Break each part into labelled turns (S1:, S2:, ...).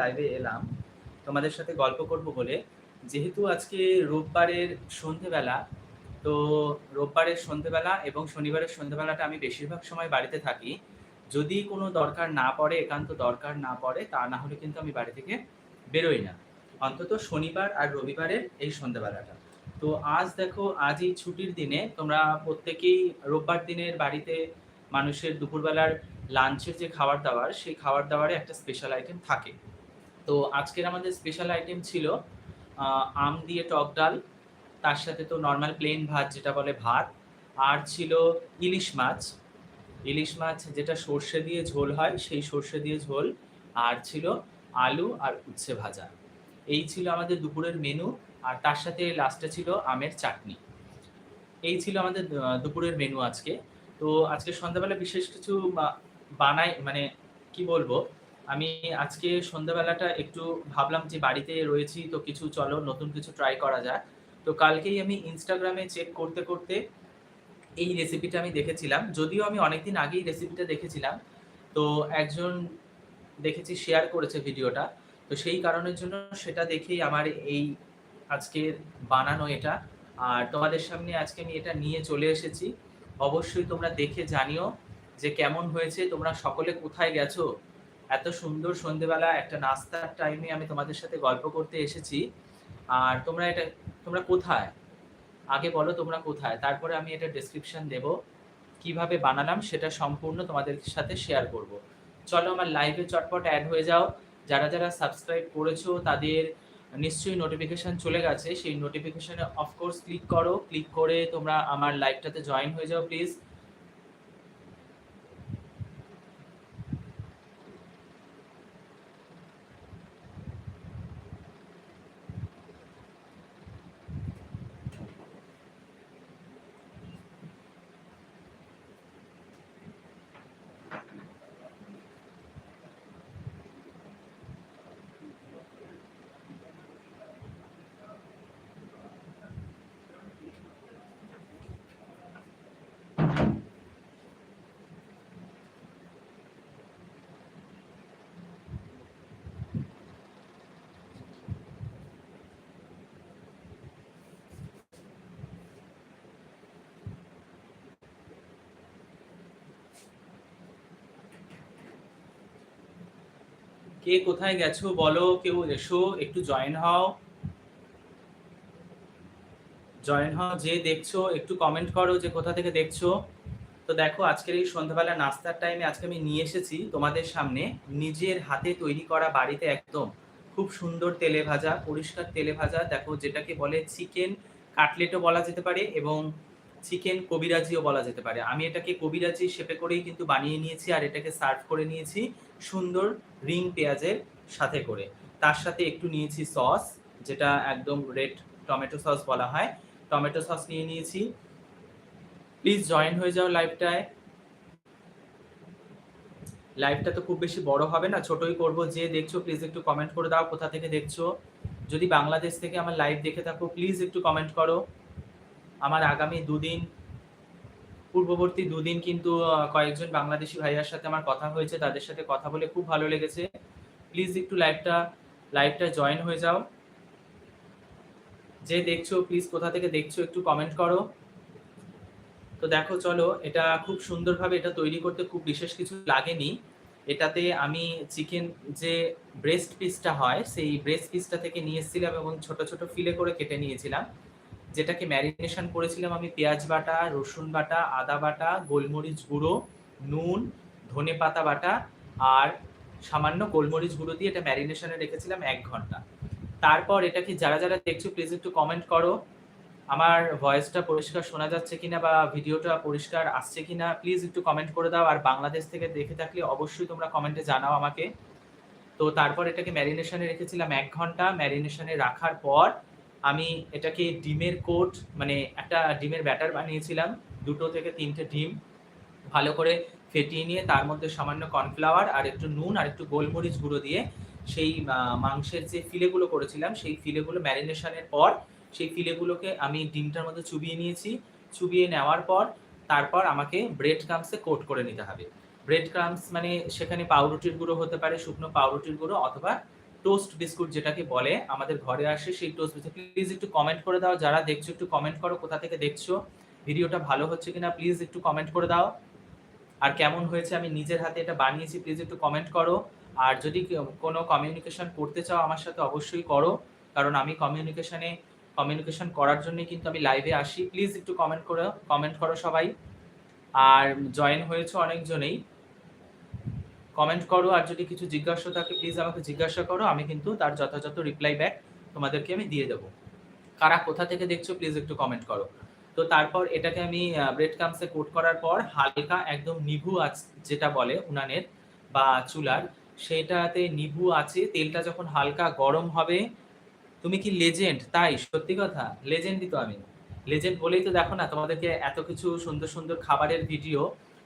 S1: লাইভে এলাম। তোমাদের সাথে গল্প করব বলে। যেহেতু আজকে রোববারের সন্ধেবেলা, তো রোববারের সন্ধেবেলা এবং শনিবারের সন্ধেবেলাটা আমি বেশিরভাগ সময় বাড়িতে থাকি। যদি কোনো দরকার না পড়ে, একান্ত দরকার না পড়ে, তা না হলে কিন্তু আমি বাড়ি থেকে বেরোই না। অন্তত শনিবার আর রবিবারের এই সন্ধেবেলাটা। তো আজ দেখো আজ এই ছুটির দিনে তোমরা প্রত্যেকেই রোববার দিনের বাড়িতে মানুষের দুপুরবেলার লাঞ্চের যে খাবার দাবার, সেই খাবার দাবারে একটা স্পেশাল আইটেম থাকে। তো আজকের আমাদের স্পেশাল আইটেম ছিল আম দিয়ে টক ডাল, তার সাথে তো নর্মাল প্লেন ভাত যেটা বলে ভাত, আর ছিল ইলিশ মাছ। ইলিশ মাছ যেটা সর্ষে দিয়ে ঝোল হয়, সেই সর্ষে দিয়ে ঝোল, আর ছিল আলু আর উচ্ছে ভাজা। এই ছিল আমাদের দুপুরের মেনু আর তার সাথে লাস্টে ছিল আমের চাটনি। এই ছিল আমাদের দুপুরের মেনু আজকে। তো আজকে সন্ধ্যাবেলা বিশেষ কিছু বানাই মানে কি বলব আমি আজকে সন্ধ্যাবেলাটা একটু ভাবলাম যে বাড়িতে রয়েছি, তো কিছু চলো, নতুন কিছু ট্রাই করা যায় তো কালকেই আমি ইনস্টাগ্রামে চেক করতে করতে এই রেসিপিটা আমি দেখেছিলাম। যদিও আমি অনেকদিন আগেই রেসিপিটা দেখেছিলাম, তো একজন দেখেছি শেয়ার করেছে ভিডিওটা তো সেই কারণের জন্য সেটা দেখেই আমার এই আজকের বানানো এটা। আর তোমাদের সামনে আজকে আমি এটা নিয়ে চলে এসেছি। অবশ্যই তোমরা দেখে জানিও যে কেমন হয়েছে, তোমরা সকলে কোথায় গেছো? এত সুন্দর সন্ধেবেলা, একটা নাস্তার টাইমে আমি তোমাদের সাথে গল্প করতে এসেছি। আর তোমরা এটা, তোমরা কোথায়? আগে বলো তোমরা কোথায়? তারপরে আমি এটা ডেসক্রিপশন দেব। কীভাবে বানালাম সেটা সম্পূর্ণ তোমাদের সাথে শেয়ার করব। চলো আমার লাইভে চটপট অ্যাড হয়ে যাও। যারা যারা সাবস্ক্রাইব করেছ, তাদের নিশ্চয়ই নোটিফিকেশান চলে গেছে। সেই নোটিফিকেশনে অফকোর্স ক্লিক করো। ক্লিক করে তোমরা আমার লাইভটাতে জয়েন হয়ে যাও প্লিজ কে কোথায় গেছো বলো, কেউ এসো, একটু জয়েন হও। জয়েন হও, যে দেখছ, একটু কমেন্ট করো যে কোথা থেকে দেখছ। তো দেখো, আজকের এই সন্ধ্যাবেলা নাস্তার টাইমে আজকে আমি নিয়ে এসেছি তোমাদের সামনে নিজের হাতে তৈরি করা বাড়িতে একদম খুব সুন্দর তেলে ভাজা, পরিষ্কার তেলে ভাজা। দেখো, যেটাকে বলে চিকেন কাটলেটও বলা যেতে পারে এবং চিকেন কবিরাজিও বলা যেতে পারে। আমি এটাকে কবিরাজি শেপে করেই কিন্তু বানিয়ে নিয়েছি আর এটাকে সার্ভ করে নিয়েছি। সুন্দর রিং পেঁয়াজের সাথে করে। তার সাথে একটু নিয়েছি সস, যেটা একদম রেড টমেটো সস বলা হয়। টমেটো সস নিয়ে নিয়েছি। প্লিজ জয়েন হয়ে যাও লাইভটায়। লাইভটা তো খুব বেশি বড় হবে না, ছোটই করব। যে দেখছ, প্লিজ একটু কমেন্ট করে দাও কোথা থেকে দেখছ। যদি বাংলাদেশ থেকে আমার লাইভ দেখে থাকো, প্লিজ একটু কমেন্ট করো। আমার আগামী দুদিন পূর্ববর্তী দুদিন কিন্তু কয়েকজন বাংলাদেশি ভাইয়ার সাথে আমার কথা হয়েছে, তাদের সাথে কথা বলে খুব ভালো লেগেছে। প্লিজ একটু লাইভটা লাইভটা জয়েন হয়ে যাও। যে দেখছ প্লিজ কোথা থেকে দেখছ একটু কমেন্ট করো। তো দেখো, চলো, এটা খুব সুন্দরভাবে এটা তৈরি করতে খুব বিশেষ কিছু লাগেনি। এটাতে আমি চিকেন যে ব্রেস্ট পিসটা হয়, সেই ব্রেস্ট পিসটা থেকে নিয়ে এসেছিলাম এবং ছোট ছোট ফিলে করে কেটে নিয়েছিলাম। যেটাকে ম্যারিনেশন করেছিলাম আমি, পেঁয়াজ বাটা, রসুন বাটা, আদা বাটা, গোলমরিচ গুঁড়ো, নুন, ধনে পাতা বাটা, আর সামান্য গোলমরিচ গুঁড়ো দিয়ে এটা ম্যারিনেশনে রেখেছিলাম এক ঘণ্টা। তারপর এটাকে যারা যারা দেখছ প্লিজ একটু কমেন্ট করো। আমার ভয়েসটা পরিষ্কার শোনা যাচ্ছে কিনা বা ভিডিওটা পরিষ্কার আসছে কিনা প্লিজ একটু কমেন্ট করে দাও। আর বাংলাদেশ থেকে দেখে থাকলে অবশ্যই তোমরা কমেন্টে জানাও আমাকে। তো তারপর এটাকে ম্যারিনেশনে রেখেছিলাম এক ঘণ্টা। ম্যারিনেশনে রাখার পর আমি এটাকে ডিমের কোট মানে একটা ডিমের ব্যাটার বানিয়েছিলাম, দুটো থেকে তিনটে ডিম, ভালো করে ফেটিয়ে নিয়ে তার মধ্যে সামান্য কর্নফ্লাওয়ার আর একটু নুন আর একটু গোলমরিচ গুঁড়ো দিয়ে সেই মাংসের যে ফিলেগুলো করেছিলাম, সেই ফিলেগুলো ম্যারিনেশনের পর সেই ফিলেগুলোকে আমি ডিমটার মধ্যে চুবিয়ে নিয়েছি। চুবিয়ে নেওয়ার পর তারপর আমাকে ব্রেড ক্রামসে কোট করে নিতে হবে। ব্রেড ক্রামস মানে সেখানে পাউরুটির গুঁড়ো হতে পারে, শুকনো পাউরুটির গুঁড়ো অথবা টোস্ট বিস্কুট যেটাকে বলে, আমাদের ঘরে আসে সেই টোস্ট বিস্কুট প্লিজ একটু কমেন্ট করে দাও, যারা দেখছ একটু কমেন্ট করো কোথা থেকে দেখছ, ভিডিওটা ভালো হচ্ছে কিনা প্লিজ একটু কমেন্ট করে দাও। আর কেমন হয়েছে, আমি নিজের হাতে এটা বানিয়েছি প্লিজ একটু কমেন্ট করো। আর যদি কোনো কমিউনিকেশন করতে চাও আমার সাথে অবশ্যই করো, কারণ আমি কমিউনিকেশনে কমিউনিকেশন করার জন্য কিন্তু আমি লাইভে আসি। প্লিজ একটু কমেন্ট করো কমেন্ট করো সবাই। আর জয়েন হয়েছে অনেকজনেই। কমেন্ট করো, আর যদি কিছু জিজ্ঞাসা থাকে প্লিজ আমাকে জিজ্ঞাসা করো, আমি কিন্তু তার যথাযথ রিপ্লাই ব্যাক তোমাদেরকে আমি দিয়ে দেবো। কারা কোথা থেকে দেখছ প্লিজ একটু কমেন্ট করো। তো তারপর এটাকে আমি ব্রেড কামসে কোট করার পর হালকা একদম নিভু আছে যেটা বলে উনানের বা চুলার, সেটাতে নিভু আছে তেলটা যখন হালকা গরম হবে, তুমি কি লেজেন্ড তাই, সত্যি কথা? লেজেন্ডই তো আমি। লেজেন্ড বলেই তো দেখো না, তোমাদেরকে এত কিছু সুন্দর সুন্দর খাবারের ভিডিও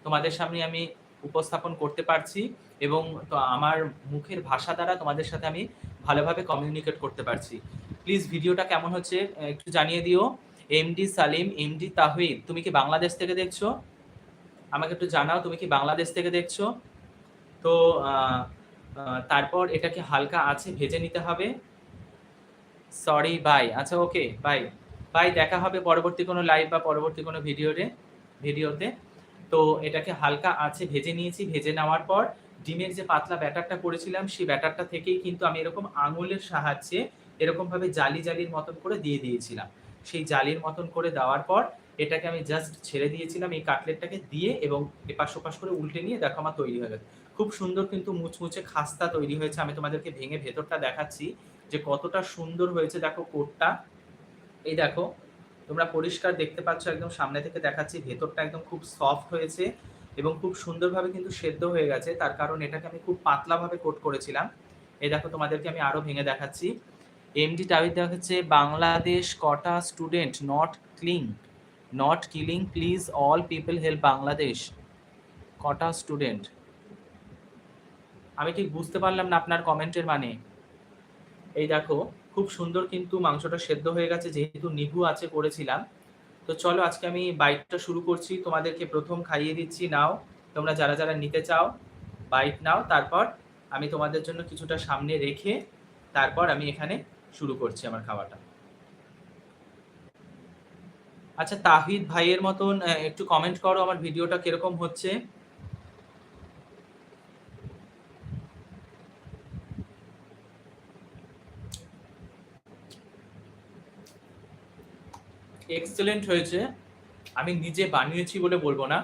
S1: তোমাদের সামনে আমি উপস্থাপন করতে পারছি এবং তো আমার মুখের ভাষা দ্বারা তোমাদের সাথে আমি ভালোভাবে কমিউনিকেট করতে পারছি। প্লিজ ভিডিওটা কেমন হচ্ছে একটু জানিয়ে দিও। এমডি সালিম এমডি তাহিদ তুমি কি বাংলাদেশ থেকে দেখছ? আমাকে একটু জানাও, তুমি কি বাংলাদেশ থেকে দেখছ? তো তারপর এটাকে হালকা আছে, ভেজে নিতে হবে? সরি বাই আচ্ছা ওকে বাই বাই দেখা হবে পরবর্তী কোনো লাইভ বা পরবর্তী কোনো ভিডিওতে ভিডিওতে তো এটাকে হালকা আছে ভেজে নিয়েছি। ভেজে নেওয়ার পর ডিমের যে পাতলা ব্যাটারটা করেছিলাম, সেই ব্যাটারটা থেকেই কিন্তু আমি এরকম আঙুলের সাহায্যে এরকমভাবে জালি জালির মতন করে দিয়ে দিয়েছিলাম। সেই জালির মতন করে দেওয়ার পর এটাকে আমি জাস্ট ছেড়ে দিয়েছিলাম এই কাটলেটটাকে দিয়ে এবং এপাশ ওপাশ করে উল্টে নিয়ে দেখো আমার তৈরি হয়ে গেছে। খুব সুন্দর কিন্তু মুচমুচে খাস্তা তৈরি হয়েছে। আমি তোমাদেরকে ভেঙে ভেতরটা দেখাচ্ছি যে কতটা সুন্দর হয়েছে। দেখো কোটটা, এই দেখো তোমরা পরিষ্কার দেখতে পাচ্ছ, একদম সামনে থেকে দেখাচ্ছি, ভেতরটা একদম খুব সফট হয়েছে এবং খুব সুন্দরভাবে কিন্তু সেদ্ধ হয়ে গেছে। তার কারণ এটাকে আমি খুব পাতলাভাবে কোট করেছিলাম। এই দেখো, তোমাদেরকে আমি আরও ভেঙে দেখাচ্ছি। এমডি টাবির দেখাচ্ছে বাংলাদেশ কটা student not killing not killing please all people help Bangladesh কটা স্টুডেন্ট আমি ঠিক বুঝতে পারলাম না আপনার কমেন্টের মানে। এই দেখো খুব সুন্দর কিন্তু মাংসটা সেদ্ধ হয়ে গেছে, যেহেতু নিভু আছে করেছিলাম। তো চলো আজকে আমি বাইটটা শুরু করছি, তোমাদেরকে প্রথম খাইয়ে দিচ্ছি, নাও। তোমরা যারা যারা নিতে চাও, বাইট নাও। তারপর আমি তোমাদের জন্য কিছুটা সামনে রেখে তারপর আমি এখানে শুরু করছি আমার খাওয়াটা। আচ্ছা তাহিদ ভাইয়ের মতন একটু কমেন্ট করো আমার ভিডিওটা কীরকম হচ্ছে। এক্সেলেন্ট হয়েছে। আমি নিজে বানিয়েছি বলে বলব না।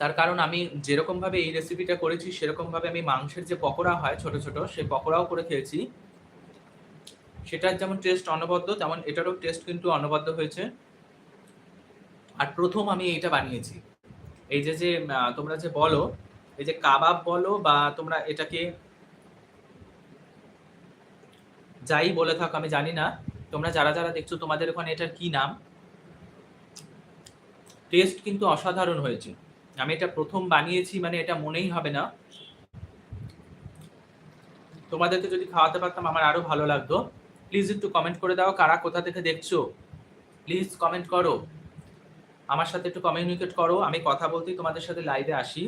S1: তার কারণ আমি যেরকমভাবে এই রেসিপিটা করেছি, সেরকমভাবে আমি মাংসের যে পকোড়া হয় ছোট ছোট সেই পকোড়াও করে খেয়েছি। সেটার যেমন টেস্ট অনবদ্য, তেমন এটারও টেস্ট কিন্তু অনবদ্য হয়েছে। আর প্রথম আমি এইটা বানিয়েছি। এই যে যে তোমরা যে বলো, এই যে কাবাব বলো বা তোমরা এটাকে যাই বলে থাকো, আমি জানি না। তোমরা যারা যারা দেখছ, তোমাদের ওখানে এটার কি নাম? টেস্ট কিন্তু অসাধারণ হয়েছে। আমি এটা প্রথম বানিয়েছি মানে এটা মনেই হবে না। তোমাদেরকে যদি খাওয়াতে পারতাম, আমার আরও ভালো লাগতো। প্লিজ একটু কমেন্ট করে দাও, কারা কোথা থেকে দেখছ? প্লিজ কমেন্ট করো। আমার সাথে একটু কমিউনিকেট করো। আমি কথা বলতেই তোমাদের সাথে লাইভে আসি।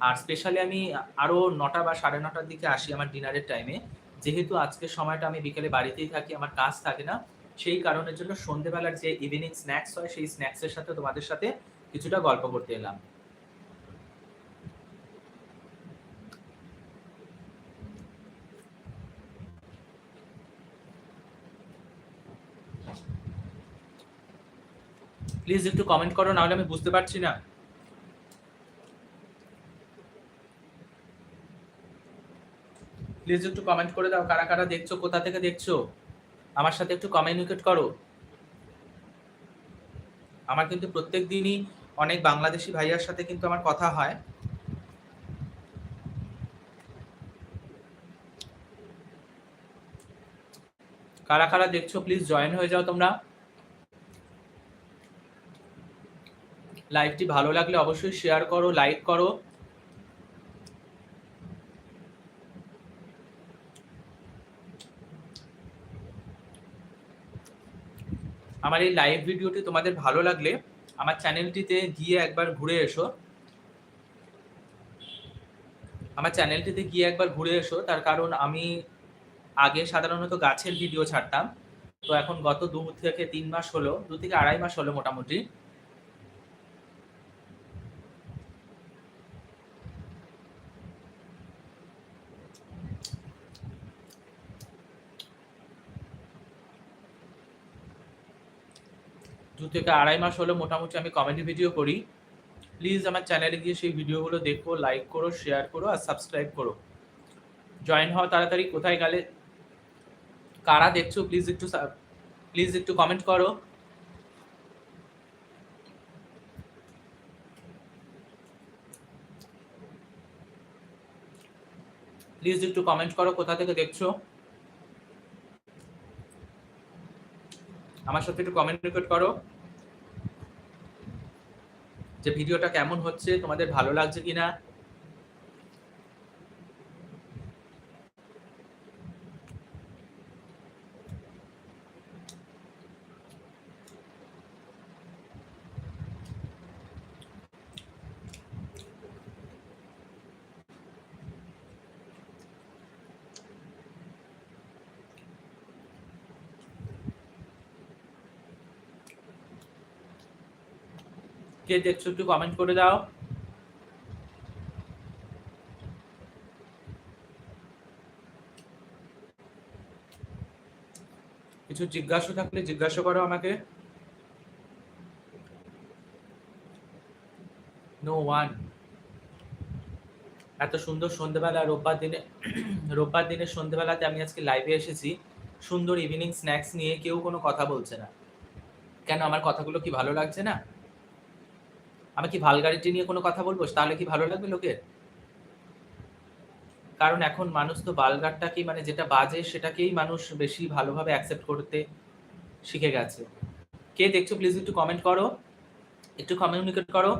S1: আর স্পেশালি আমি আরও নটা বা সাড়ে নটার দিকে আসি আমার ডিনারের টাইমে যেহেতু আজকের সময়টা আমি বিকেলে বাড়িতেই থাকি, আমার কাজ থাকে না, সেই কারণের জন্য সন্ধেবেলার যে ইভিনিং স্ন্যাক্স হয়, সেই স্ন্যাক্সের সাথে তোমাদের সাথে কিছুটা গল্প করতে এলাম। প্লিজ একটু কমেন্ট করো, নাহলে আমি বুঝতে পারছি না। প্লিজ একটু কমেন্ট করে দাও, কারা কারা দেখছ, কোথা থেকে দেখছ? আমার সাথে একটু কমিউনিকেট করো। আমার কিন্তু প্রত্যেক দিনই অনেক বাংলাদেশি ভাইয়ার সাথে কিন্তু আমার কথা হয়। কারা কারা দেখছ প্লিজ জয়েন হয়ে যাও তোমরা। লাইভটি ভালো লাগলে অবশ্যই শেয়ার করো লাইক করো। আমার এই লাইভ ভিডিওটি তোমাদের ভালো লাগলে আমার চ্যানেলটিতে গিয়ে একবার ঘুরে এসো। আমার চ্যানেলটিতে গিয়ে একবার ঘুরে এসো, তার কারণ আমি আগে সাধারণত গাছের ভিডিও ছাড়তাম। তো এখন গত দু থেকে তিন মাস হলো, দু থেকে আড়াই মাস হলো মোটামুটি। দু থেকে আড়াই মাস হলো মোটামুটি আমি কমেডি ভিডিও করি। প্লিজ আমার চ্যানেলে গিয়ে সেই ভিডিওগুলো দেখো লাইক করো শেয়ার করো আর সাবস্ক্রাইব করো। জয়েন হওয়া তাড়াতাড়ি, কোথায় গেলে, কারা দেখছ প্লিজ একটু প্লিজ একটু কমেন্ট করো। প্লিজ একটু কমেন্ট করো, কোথা থেকে দেখছ। আমার সাথে একটু কমেন্ট রেকর্ড করো। যে ভিডিওটা কেমন হচ্ছে তোমাদের ভালো লাগছে কিনা? কে দেখছ একটু কমেন্ট করে দাও। কিছু জিজ্ঞাসা থাকলে জিজ্ঞাসা করো আমাকে। নো ওয়ান এত সুন্দর সন্ধ্যেবেলা রোববার দিনে, রোববার দিনের সন্ধ্যেবেলাতে আমি আজকে লাইভে এসেছি। সুন্দর ইভিনিং স্ন্যাক্স নিয়ে কেউ কোনো কথা বলছে না। কেন, আমার কথাগুলো কি ভালো লাগছে না? আমি কি ভালগারিটি নিয়ে কোনো কথা বলব? তাহলে কি ভালো লাগবে লোকের? কারণ এখন মানুষ তো বালগারটাকেই মানে যেটা বাজে সেটাকেই মানুষ বেশি ভালোভাবে অ্যাকসেপ্ট করতে শিখে গেছে। কে দেখছ প্লিজ একটু কমেন্ট করো। একটু কমিউনিকেট করো।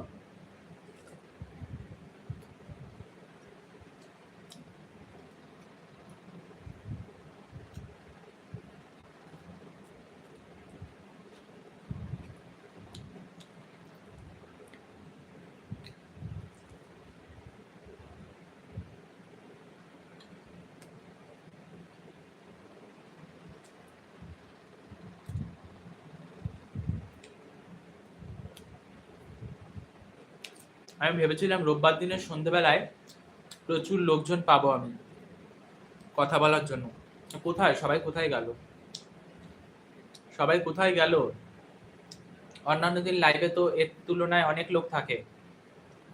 S1: আমি ভেবেছিলাম রোববার দিনের সন্ধ্যেবেলায় প্রচুর লোকজন পাবো আমি কথা বলার জন্য। কোথায়? সবাই কোথায় গেল? সবাই কোথায় গেল? অন্যান্য দিন লাইভে তো এর তুলনায় অনেক লোক থাকে।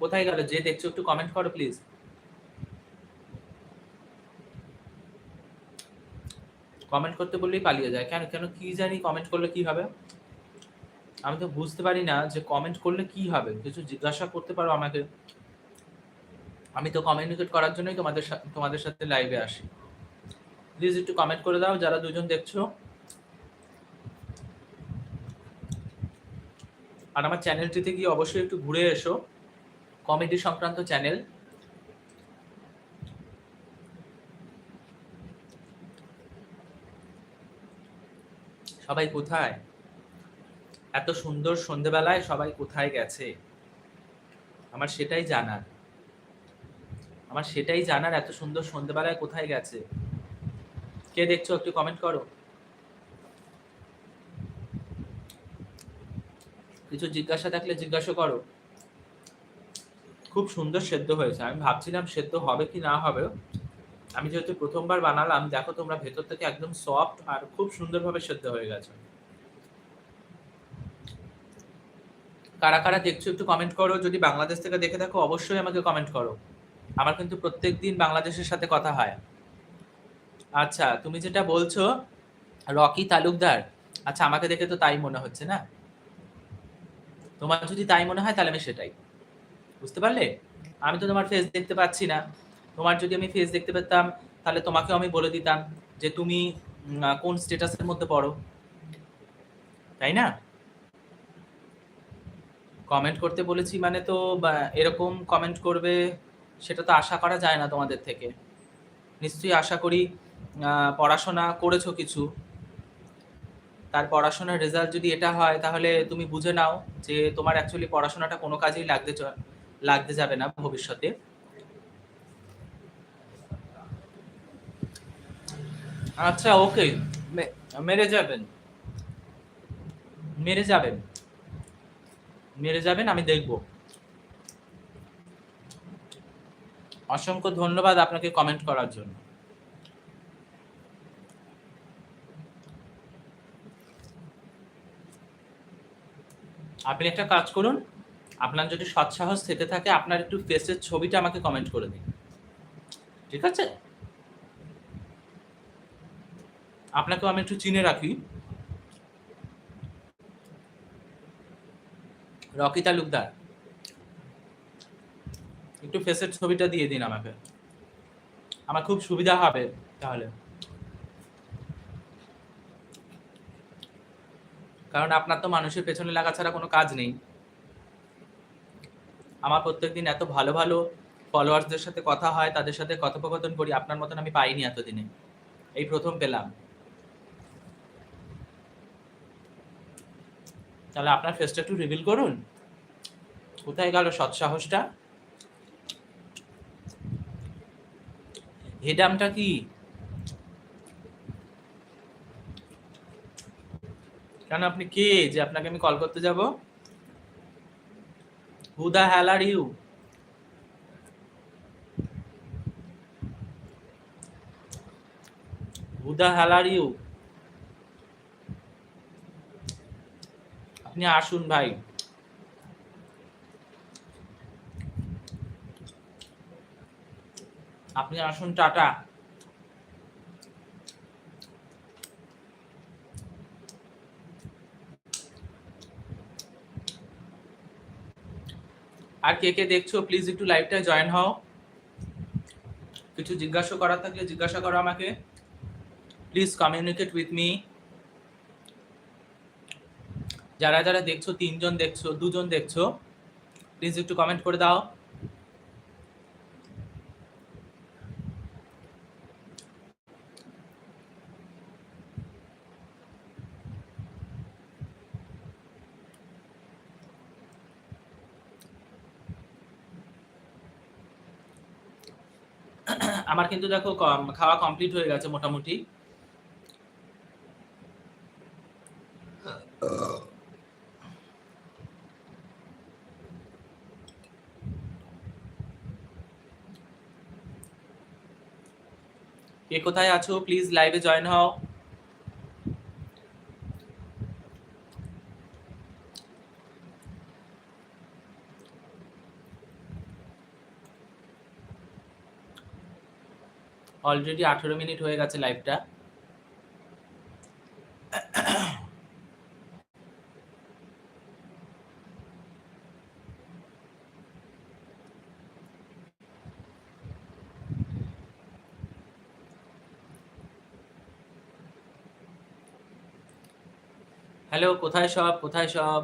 S1: কোথায় গেল? যে দেখছ, একটু কমেন্ট করো প্লিজ কমেন্ট করতে বললেই পালিয়ে যায়। কেন কেন কি জানি কমেন্ট করলে কি হবে? আমি তো বুঝতে পারি না যে কমেন্ট করলে কি হবে। কিছু জিজ্ঞাসা করতে পারো আমাকে। আমি তো কমিউনিকেট করার জন্যই তোমাদের তোমাদের সাথে লাইভে আসি। প্লিজ একটু কমেন্ট করে দাও, যারা দুজন দেখছ। আর আমার চ্যানেলটিতে গিয়ে অবশ্যই একটু ঘুরে এসো। কমেডি সংক্রান্ত চ্যানেল সবাই কোথায়? এত সুন্দর সন্ধেবেলায় সবাই কোথায় গেছে? আমার সেটাই জানার। আমার সেটাই জানার এত সুন্দর সন্ধেবেলায় কোথায় গেছে? কে দেখছ একটু কমেন্ট করো। কিছু জিজ্ঞাসা থাকলে জিজ্ঞাসা করো। খুব সুন্দর সেদ্ধ হয়েছে। আমি ভাবছিলাম সেদ্ধ হবে কি না হবে আমি যেহেতু প্রথমবার বানালাম, দেখো তোমরা ভেতর থেকে একদম সফট আর খুব সুন্দরভাবে সেদ্ধ হয়ে গেছে। কারা কারা দেখছ একটু কমেন্ট করো। যদি বাংলাদেশ থেকে দেখে থাকো, অবশ্যই আমাকে কমেন্ট করো। আমার কিন্তু প্রত্যেক দিন বাংলাদেশের সাথে কথা হয়। আচ্ছা তুমি যেটা বলছো, রকি তালুকদার আচ্ছা আমাকে দেখে তো তাই মনে হচ্ছে না? তোমার যদি তাই মনে হয়, তাহলে আমি সেটাই। বুঝতে পারলে? আমি তো তোমার ফেস দেখতে পাচ্ছি না। তোমার যদি আমি ফেস দেখতে পেতাম, তাহলে তোমাকেও আমি বলে দিতাম যে, তুমি কোন স্টেটাসের মধ্যে পড়ো। তাই না? কমেন্ট করতে বলেছি মানে তো এরকম কমেন্ট করবে, সেটা তো আশা করা যায় না তোমাদের থেকে। নিশ্চয়ই আশা করি পড়াশোনা করেছ কিছু। তার পড়াশোনার রেজাল্ট যদি এটা হয়, তাহলে তুমি বুঝে নাও যে তোমার অ্যাকচুয়ালি পড়াশোনাটা কোনো কাজেই লাগতে লাগতে যাবে না ভবিষ্যতে। আচ্ছা ওকে মেরে যাবেন। মেরে যাবেন। মেরে যাবেন, আমি দেখব। অসংখ্য ধন্যবাদ আপনাকে কমেন্ট করার জন্য। আপনি একটা কাজ করুন, আপনার যদি সৎসাহস থেকে থাকে, আপনার একটু ফেসের ছবিটা আমাকে কমেন্ট করে দিন। ঠিক আছে? আপনাকেও আমি একটু চিনে রাখি। রকি তালুকদার। একটু ফেসের ছবিটা দিয়ে দিন আমাকে। আমার খুব সুবিধা হবে তাহলে। কারণ আপনার তো মানুষের পেছনে লাগা ছাড়া কোনো কাজ নেই। আমার প্রত্যেকদিন এত ভালো ভালো ফলোয়ার্সদের সাথে কথা হয়, তাদের সাথে কথোপকথন করি, আপনার মতন আমি পাইনি এতদিনে। এই প্রথম পেলাম। তাহলে আপনার ফেসটা একটু রিভিল করুন। কোথায় গেল সৎসাহসটা? হেডামটা কি? কেন আপনি কে? যে আপনাকে আমি কল করতে যাব? হু the hell are you who the hell are you আপনি আসুন ভাই। আপনি আসুন, টাটা। আর কে কে দেখছ প্লিজ একটু লাইভটা জয়েন হও। কিছু জিজ্ঞাসা করার থাকলে জিজ্ঞাসা করো আমাকে। প্লিজ কমিউনিকেট উইথ মি যারা যারা দেখছ, তিনজন দেখছ, দুজন দেখছ প্লিজ একটু কমেন্ট করে দাও। আমার কিন্তু দেখো, খাওয়া কমপ্লিট হয়ে গেছে মোটামুটি। কোথায় আছো? প্লিজ লাইভে জয়েন হও। অলরেডি আঠেরো মিনিট হয়ে গেছে লাইভটা হ্যালো কোথায় সব? কোথায় সব?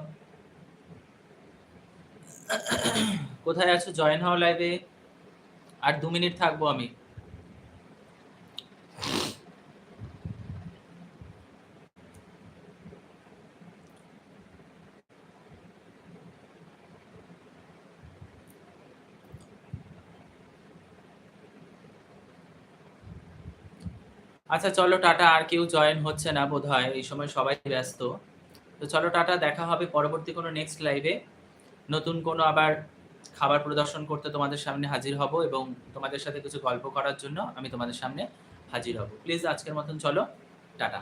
S1: কোথায় আছো? জয়েন হও লাইভে আর দু মিনিট থাকব আমি। আচ্ছা চলো, টাটা। আর কেউ জয়েন হচ্ছে না বোধ হয় এই সময় সবাই ব্যস্ত। তো চলো টাটা, দেখা হবে পরবর্তী কোনো নেক্সট লাইভে নতুন কোনো আবার খাবার প্রদর্শন করতে তোমাদের সামনে হাজির হব এবং তোমাদের সাথে কিছু গল্প করার জন্য আমি তোমাদের সামনে হাজির হব। প্লিজ আজকের মতন চলো, টাটা।